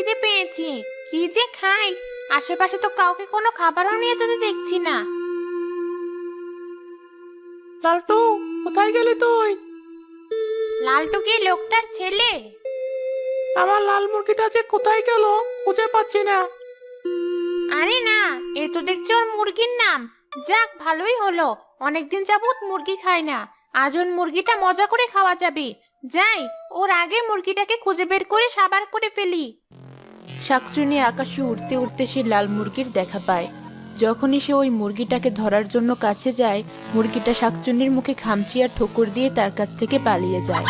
খিদে পেয়েছি। কি যে খাই? আশেপাশে তো কাউকে কোনো খাবারও নিয়ে যেতে দেখছি না। লালটু কোথায় গেলি তুই? লালটু কি লোকটার ছেলে? আমার লাল মুরগিটা যে কোথায় গেল খুঁজে পাচ্ছি না। আরে না এ তো দেখছি ওর মুরগির নাম। যাক ভালোই হলো। অনেকদিন যাবত মুরগি খাই না। আজ ওর মুরগিটা মজা করে খাওয়া যাবে। যাই ওর আগে মুরগিটাকে খুঁজে বের করে সাবার করে ফেলি। শাকচুনি আকাশে উড়তে উড়তে সে লাল মুরগির দেখা পায়। যখনই সে ওই মুরগিটাকে ধরার জন্য কাছে যায়, মুরগিটা শাকচুন্নির মুখে খামচি আর ঠোকর দিয়ে তার কাছ থেকে পালিয়ে যায়।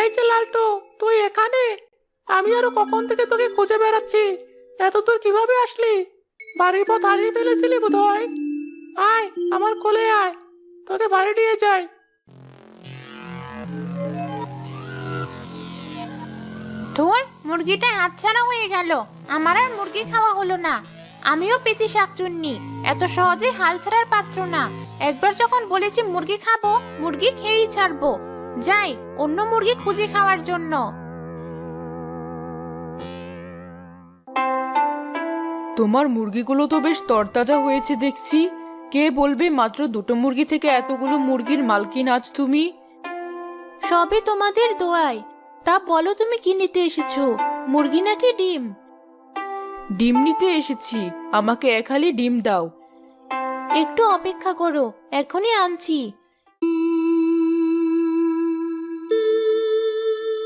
এই যে লালটু, তুই এখানে? আমি আরও কখন থেকে তোকে খুঁজে বেড়াচ্ছি? এত দূর কীভাবে আসলি? বাড়ির পথ হারিয়ে ফেলেছিলি বোধ হয় আয় আমার কোলে আয়। তোকে বাড়ি নিয়ে যাই। তোর মুরগিটা হাতছাড়া হয়ে গেল। আমার আর মুরগি খাওয়া হলো না। আমিও পেঁচি শাকচুন্নি এত সহজে হাল ছাড়ার পাত্র না। একবার যখন বলেছি মুরগি খাব মুরগি খেয়েই ছাড়বো। যাই অন্য মুরগি খুঁজে খাওয়ার জন্য। তোমার মুরগিগুলো তো বেশ তরতাজা হয়েছে দেখছি। কে বলবে মাত্র দুটো মুরগি থেকে এতগুলো মুরগির মালকিন আজ তুমি? সবই তোমাদের দোয়ায় তা বলো তুমি কি নিতে এসেছ? মুরগি নাকি ডিম? ডিম নিতে এসেছি। আমাকে এক হালি ডিম দাও। একটু অপেক্ষা করো এখনই আনছি।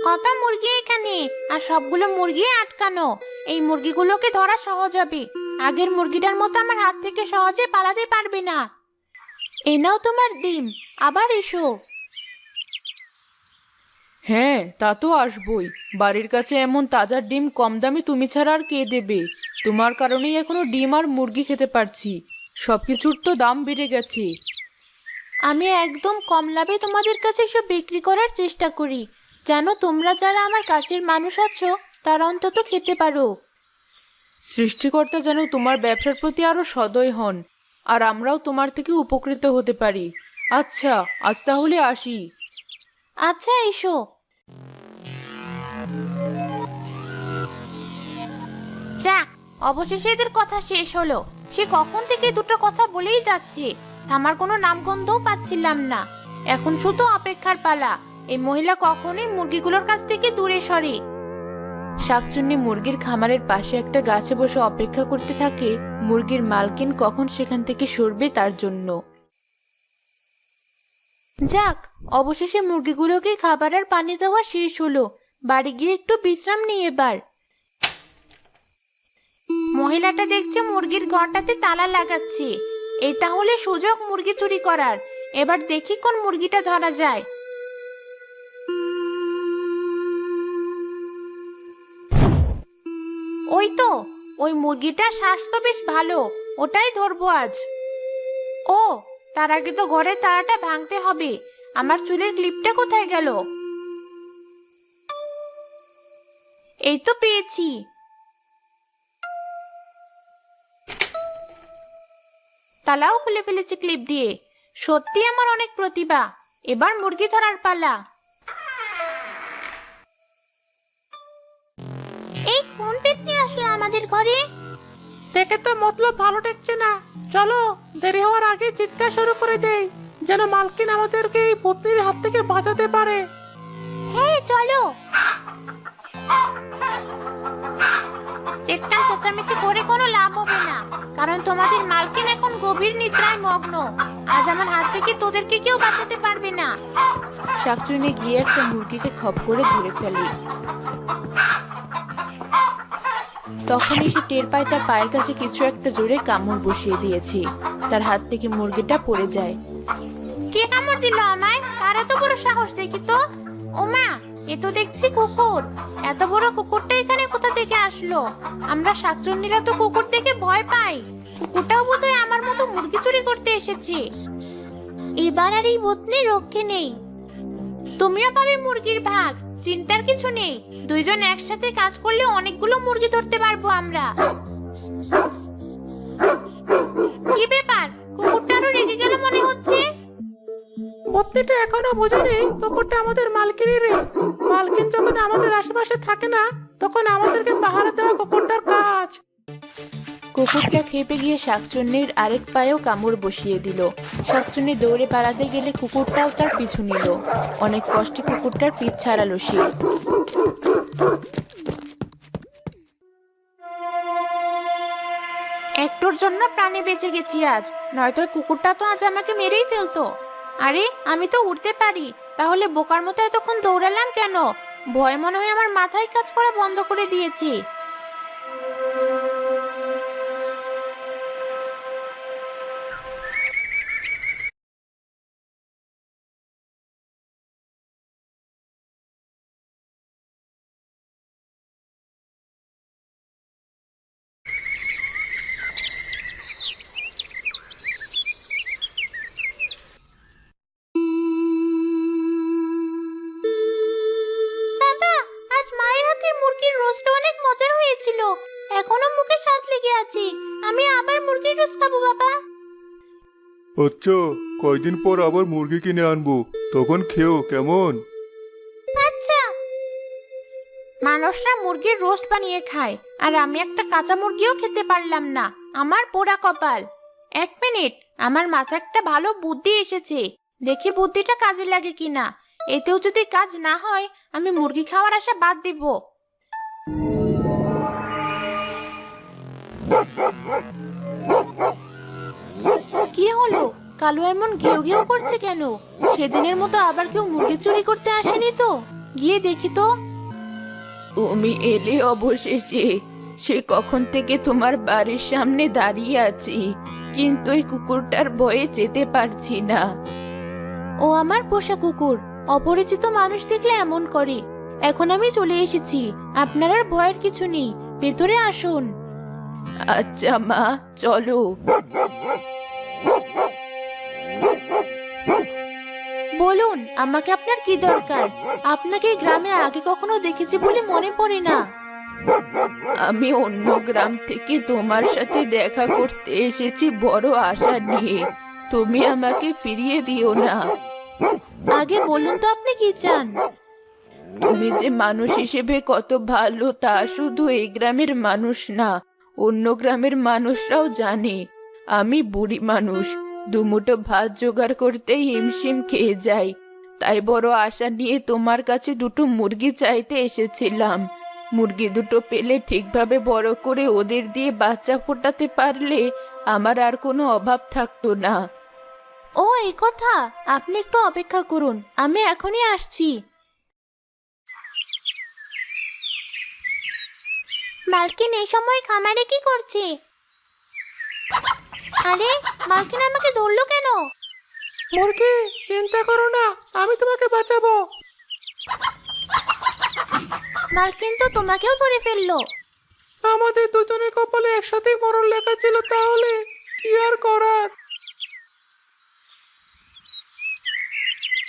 কত মুরগি এখানে? আর সবগুলো মুরগি আটকানো। এই মুরগিগুলোকে ধরা সহজ হবে। আগের মুরগিটার মতো আমার হাত থেকে সহজে পালাতে পারবে না। এ নাও তোমার ডিম আবার এসো। হ্যাঁ তা তো আসবই। বাড়ির কাছে এমন তাজা ডিম কম দামে তুমি ছাড়া আর কে দেবে? তোমার কারণেই এখনও ডিম আর মুরগি খেতে পারছি। সবকিছুর তো দাম বেড়ে গেছে। আমি একদম কম লাভে তোমাদের কাছে এসব বিক্রি করার চেষ্টা করি। জানো তোমরা যারা আমার কাছের মানুষ আছো তারা অন্তত খেতে পারো। সৃষ্টিকর্তা যেন তোমার ব্যবসার প্রতি আরও সদয় হন, আর আমরাও তোমার থেকে উপকৃত হতে পারি। আচ্ছা আজ তাহলে আসি। আচ্ছা এসো। যাক, অবশেষে এদের কথা শেষ হলো। সে কখন থেকে দুটো কথা বলেই যাচ্ছে। আমার কোনো নামগন্ধও পাচ্ছিলাম না। এখন শুধু অপেক্ষার পালা। এই মহিলা কখনোই মুরগিগুলোর কাছ থেকে দূরে সরে। শাকচুন্নি মুরগির খামারের পাশে একটা গাছে বসে অপেক্ষা করতে থাকে, মুরগির মালকিন কখন সেখান থেকে সরবে তার জন্য। যাক, অবশেষে মুরগিগুলোকে খাবার আর পানি দেওয়া শেষ হলো। বাড়ি গিয়ে একটু বিশ্রাম নিই এবার। মহিলাটা দেখছে মুরগির ঘরটাতে তালা লাগাচ্ছে। এই তাহলে সুযোগ মুরগি চুরি করার। এবার দেখি কোন মুরগিটা ধরা যায়। ওই তো, ওই মুরগিটার তো বেশ ভালো, ওটাই ধরবো আজ। ও, তার আগে তো ঘরের তারাটা ভাঙতে হবে, আমার চুলের ক্লিপটা কোথায় গেল? এই তো পেয়েছি। তালাও খুলে ফেলেছি ক্লিপ দিয়ে, সত্যি আমার অনেক প্রতিভা, এবার মুরগি ধরার পালা। আমাদের ঘরে? দেখে তো মতলব ভালো ঠেকছে না। চলো দেরি হওয়ার আগে চিৎকার শুরু করে দেই যেন মালকিন আমাদেরকে এই পত্নীর হাত থেকে বাঁচাতে পারে। হ্যাঁ চলো। চিৎকার চেঁচামেচি করে কোনো লাভ হবে না কারণ তোমাদের মালকিন এখন গভীর নিদ্রায় মগ্ন। আজ আমার হাত থেকে তোদেরকে কেউ বাঁচাতে পারবে না। শাকচুনি গিয়ে একটা মুরগিকে খপ করে ধরে ফেলে। তখনই সে টের পায় তার পায়ের কাছে কিছু একটা জোরে কামড় বসিয়ে দিয়েছে। তার হাত থেকে মুরগিটা পড়ে যায়। কে কামড় দিল আমায়? কার এত বড় সাহস দেখি তো? ওমা এ তো দেখছি কুকুর। এত বড় কুকুরটা এখানে কোথা থেকে আসলো? আমরা শাকচন্নিরা তো কুকুর দেখে ভয় পাই। কুকুরটাও বোধহয় আমার মতো মুরগি চুরি করতে এসেছে। এবার আর এই বতনে রক্ষে নেই। তুমিও পাবে মুরগির ভাগ। চিন্তার কিছু নেই। দুইজন একসাথে কাজ করলে অনেকগুলো মুরগি ধরতে পারব আমরা। কি ব্যাপার? কুকুরটারও রেগে গেল মনে হচ্ছে? বুদ্ধিটা এখনও বোঝেনি। কুকুরটা আমাদের মালকিনই রে। মালকিন যখন আমাদের আশেপাশে থাকে না, তখন আমাদেরকে পাহারা দেওয়া কুকুরটার কাজ। কুকুরটা খেপে গিয়ে শাকচুন্নির আরেক পায়েও কামড় বসিয়ে দিল। শাকচুন্নি দৌড়ে পালাতে গেলে কুকুরটাও তার পিছু নিল। অনেক কষ্টে কুকুরটার পিঠ ছাড়ালো সে। একটুর জন্য প্রাণে বেঁচে গেছি আজ। নয়তো কুকুরটা তো আজ আমাকে মেরেই ফেলতো। আরে, আমি তো উঠতে পারি। তাহলে বোকার মতো এতক্ষণ দৌড়ালাম কেন? ভয় মনে হয় আমার মাথায় কাজ করা বন্ধ করে দিয়েছি। হয়েছিল এখনও মুখে স্বাদ লেগে আছে। আমি আবার মুরগির রোস্ট খাব বাবা। আচ্ছা কয়দিন পর আবার মুরগি কিনে আনব। তখন খেও কেমন? আচ্ছা। মানুষরা মুরগির রোস্ট বানিয়ে খায় আর আমি একটা কাঁচা মুরগিও খেতে পারলাম না। আমার পোড়া কপাল। এক মিনিট আমার মাথায় একটা ভালো বুদ্ধি এসেছে। দেখি বুদ্ধিটা কাজে লাগে কিনা। এতেও যদি কাজ না হয় আমি মুরগি খাওয়ার আশা বাদ দিব। কি হলো? কালো এমন ঘেউ ঘেউ করছে কেন? সেদিনের মতো আবার কেউ মুরগি চুরি করতে আসেনি তো? গিয়ে দেখি তো। তুমি এলে অবশেষে। সে কখন থেকে তোমার বাড়ির সামনে দাঁড়িয়ে আছি। কিন্তু এই কুকুরটার ভয়ে যেতে পারছি না। ও আমার পোষা কুকুর। অপরিচিত মানুষ দেখলে এমন করে। এখন আমি চলে এসেছি। আপনার আর ভয়ের কিছু নেই। ভেতরে আসুন। আচ্ছা মা চলো। বলুন আমাকে আপনার কি দরকার? আপনাকে গ্রামে আগে কখনো দেখেছি বলে মনে পড়ে না। আমি অন্য গ্রাম থেকে তোমার সাথে দেখা করতে এসেছি বড় আশা নিয়ে। তুমি আমাকে ফিরিয়ে দিও না। আগে বলুন তো আপনি কি চান? তুমি যে মানুষ হিসেবে কত ভালো তা শুধু এই গ্রামের মানুষ না। অন্য গ্রামের মানুষরাও জানে। আমি বুড়ি মানুষ দুমুটো ভাত জোগাড় করতে হিমশিম খেয়ে যাই। তাই বড় আশা নিয়ে তোমার কাছে দুটো মুরগি চাইতে এসেছিলাম। মুরগি দুটো পেলে ঠিকভাবে বড় করে ওদের দিয়ে বাচ্চা ফোটাতে পারলে আমার আর কোনো অভাব থাকতো না। ও, এই কথা। আপনি একটু অপেক্ষা করুন। আমি এখনই আসছি। মালকিন এই সময় খামারে কি করছে? আরে মালকিন আমাকে ধরলো কেন? মুরগি চিন্তা করো না আমি তোমাকে বাঁচাবো। মালকিন তো তোমাকেও ধরে ফেলল। আমাদের দুজনের কপালে একসাথেই মরণ লেখা ছিল তাহলে কি আর করার?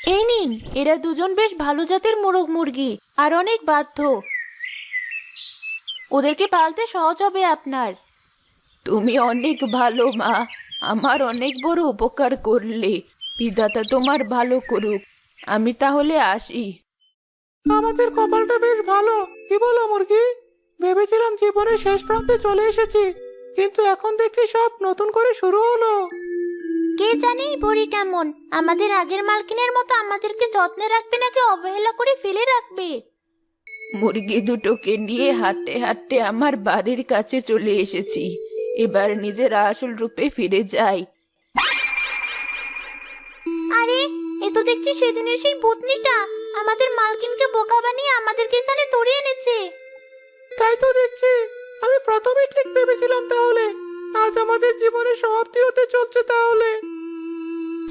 এই নিন এরা দুজন বেশ ভালো জাতের মোরগ মুরগি আর অনেক বাধ্য। ওদেরকে পালতে সহজ হবে আপনার। তুমি অনেক ভালো মা। আমার অনেক বড় উপকার করলে। বিধাতা তোমার ভালো করুক। আমি তাহলে আসি। আমাদের কপালটা বেশ ভালো। কি বলো মুরগি? ভেবেছিলাম জীবনের শেষ প্রান্তে চলে এসেছি। কিন্তু এখন দেখছি সব নতুন করে শুরু হলো। কে জানে বুড়ি কেমন? আমাদের আগের মালকিনের মতো আমাদেরকে যত্নে রাখবে নাকি অবহেলা করে ফেলে রাখবে? মুরগি দুটোকে নিয়ে হাঁটতে হাঁটতে আমার বাড়ির কাছে চলে এসেছি। এবার নিজের আসল রূপে ফিরে যাই। আরে এ তো দেখছি সেদিনের সেই ভূতনিটা। আমাদের মালকিনকে বোকা বানিয়ে আমাদেরকে এখানে ধরে এনেছে। তাই তো দেখছি। আমি প্রথমে ঠিক ভেবেছিলাম তাহলে। আজ আমাদের জীবনের সমাপ্তি হতে চলছে তাহলে।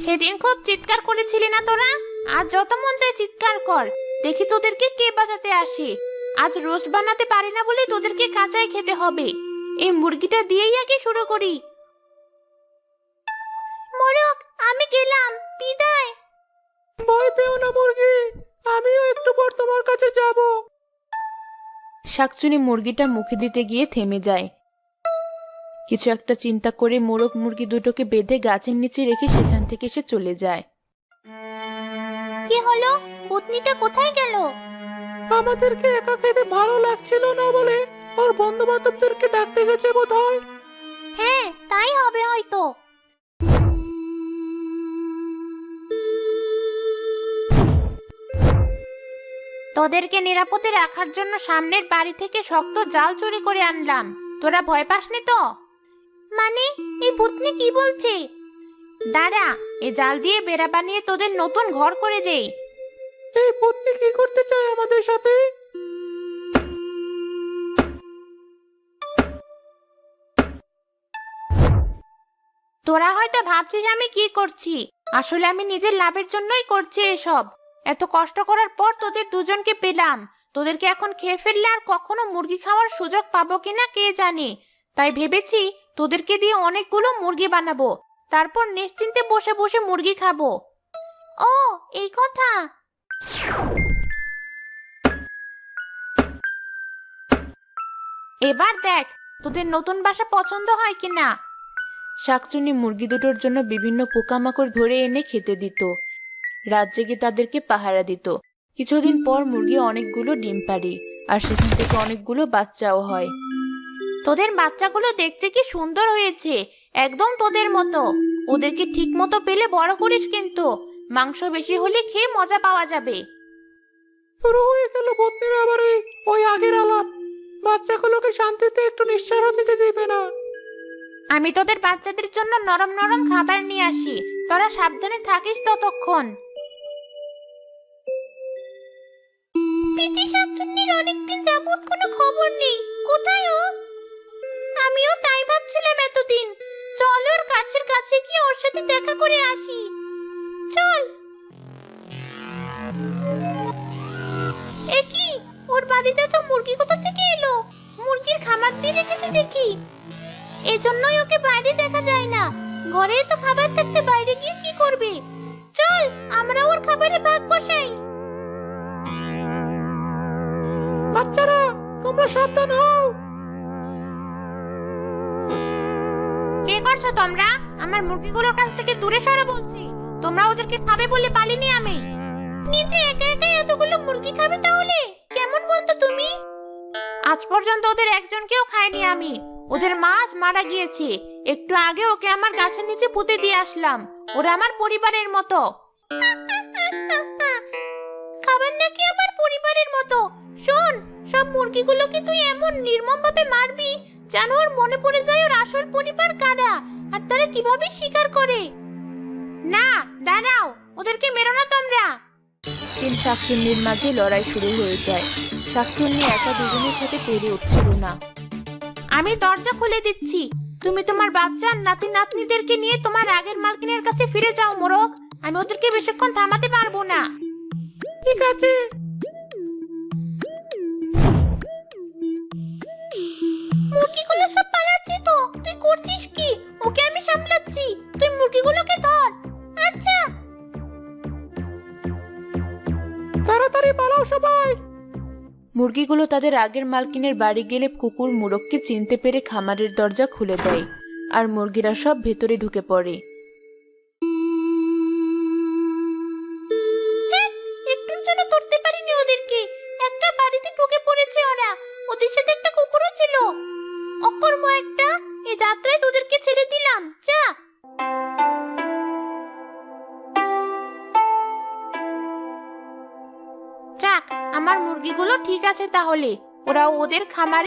সেদিন খুব চিৎকার করেছিলি না তোরা? আজ যত মন চায় চিৎকার কর। দেখি তোদেরকে কে বাজাতে আসে। আজ রোস্ট বানাতে পারি না বলে তোদেরকে কাঁচাই খেতে হবে। এই মুরগিটা দিয়েই আগে শুরু করি। মোরক আমি গেলাম। বিদায়। ভয় পেও না মুরগি আমিও একটু পর তোমার কাছে যাব। শাকচুনি মুরগিটা মুখে দিতে গিয়ে থেমে যায়। কিছু একটা চিন্তা করে মোরগ মুরগি দুটোকে বেঁধে গাছের নিচে রেখে সেখান থেকে সে চলে যায়। কি হলো? পুতনিটা কোথায় গেল? আমাদেরকে একা খেতে ভালো লাগছিল না বলে ওর বন্ধু বান্ধবদেরকে ডাকতে গেছে বোধ হয় হ্যাঁ তাই হবে হয়তো। তোদেরকে নিরাপদে রাখার জন্য সামনের বাড়ি থেকে শক্ত জাল চুরি করে আনলাম। তোরা ভয় পাসনি তো? মানে এই ভূতনি কি বলছে? দাঁড়া এ জাল দিয়ে বেড়া বানিয়ে তোদের নতুন ঘর করে দেই। এই পত্নী কি করতে চায় আমাদের সাথে? তোরা হয়তো ভাবছিস আমি কি করছি। আসলে আমি নিজের লাভের জন্যই করছি এসব। এত কষ্ট করার পর তোদের দুজনকে পেলাম। তোদেরকে এখন খেয়ে ফেললে আর কখনো মুরগি খাওয়ার সুযোগ পাবো কিনা কে জানে। তাই ভেবেছি তোদেরকে দিয়ে অনেকগুলো মুরগি বানাবো। তারপর নিশ্চিন্তে বসে বসে মুরগি খাব। এবার দেখ, তোদের নতুন বাসা পছন্দ হয় কিনা? শাকচুনি মুরগি দুটোর জন্য বিভিন্ন পোকামাকড় ধরে এনে খেতে দিত। রাত জেগে তাদেরকে পাহারা দিত। কিছুদিন পর মুরগি অনেকগুলো ডিম পাড়ে, আর সেখান থেকে অনেকগুলো বাচ্চাও হয়। তোদের বাচ্চাগুলো দেখতে কি সুন্দর হয়েছে, একদম তোদের মতো। ওদেরকে ঠিক মতো পেলে বড় করিস কিন্তু, মাংস বেশি হলে খেয়ে মজা পাওয়া যাবে। হয়ে গেল আবার ওই আগের আলাপ। বাচ্চাগুলোকে শান্তিতে একটু নিঃশ্বাস দিতে দেবে না। আমি তোদের বাচ্চাদের জন্য নরম নরম খাবার নিয়ে আসি। তোরা সাবধানে থাকিস ততক্ষণ। পিচি শাকচুন্নির অনেকদিন যাবত কোনো খবর নেই। কোথায় ও? আমিও তাই ভাবছিলাম এতদিন। চল ওর কাছের কাছে গিয়ে ওর সাথে দেখা করে আসি। চল। বাড়িতে তো মুরগি কোথা থেকে এলো? মুরগির খামার দিয়ে রেখেছে দেখি। এজন্যই ওকে বাইরে দেখা যায় না। ঘরে তো খাবার থাকতে বাইরে গিয়ে কি করবে? চল আমরা ওর খাবারে ভাগ বসাই। বাচ্চারা তোমরা সাবধান হও। কে করছ তোমরা? আমার মুরগিগুলোর কাছ থেকে দূরে সরে বলছি। তোমরা ওদেরকে খাবে বলে পালিনি আমি। নিচে একা একা এতগুলো মুরগি খাবে তাহলে? কেমন বলতো তুমি? আজ পর্যন্ত ওদের একজনকেও খাইনি আমি। ওদের মাছ মারা গিয়েছে। একটু আগে ওকে আমার গাছের নিচে পুঁতে দিয়ে আসলাম। ওরা আমার পরিবারের মতো। খাবার নাকি আমার পরিবারের মতো? শোন সব মুরগিগুলোকে তুই এমন নির্মম ভাবে মারবি যেন ওর মনে পড়ে যায় ওর আসল পরিবার কারা আর তারা কীভাবে শিকার করে? না দাঁড়াও। ওদেরকে মেরো না তোমরা। তিন শাকচুন্নির মাঝে লড়াই শুরু হয়ে যায়। শাকচুন্নি একা দুজনের সাথে পেরে উঠছিল না আমি দরজা খুলে দিচ্ছি। তুমি তোমার বাচ্চা নাতি নাতনিদেরকে নিয়ে তোমার আগের মালকিনের কাছে ফিরে যাও মোরগ। আমি ওদেরকে বেশিক্ষণ থামাতে পারব না। ঠিক আছে। মুরগিগুলো সব পালাচ্ছে তো। তুই করছিস কি? ওকে আমি সামলাচ্ছি। তুই মুরগিগুলোকে ধর। তাড়াতাড়ি পালাও সবাই। মুরগিগুলো তাদের আগের মালকিনের বাড়ি গেলে কুকুর মুরগকে চিনতে পেরে খামারের দরজা খুলে দেয়, আর মুরগিরা সব ভেতরে ঢুকে পড়ে। আছে তাহলে। ওরা ওদের খামারে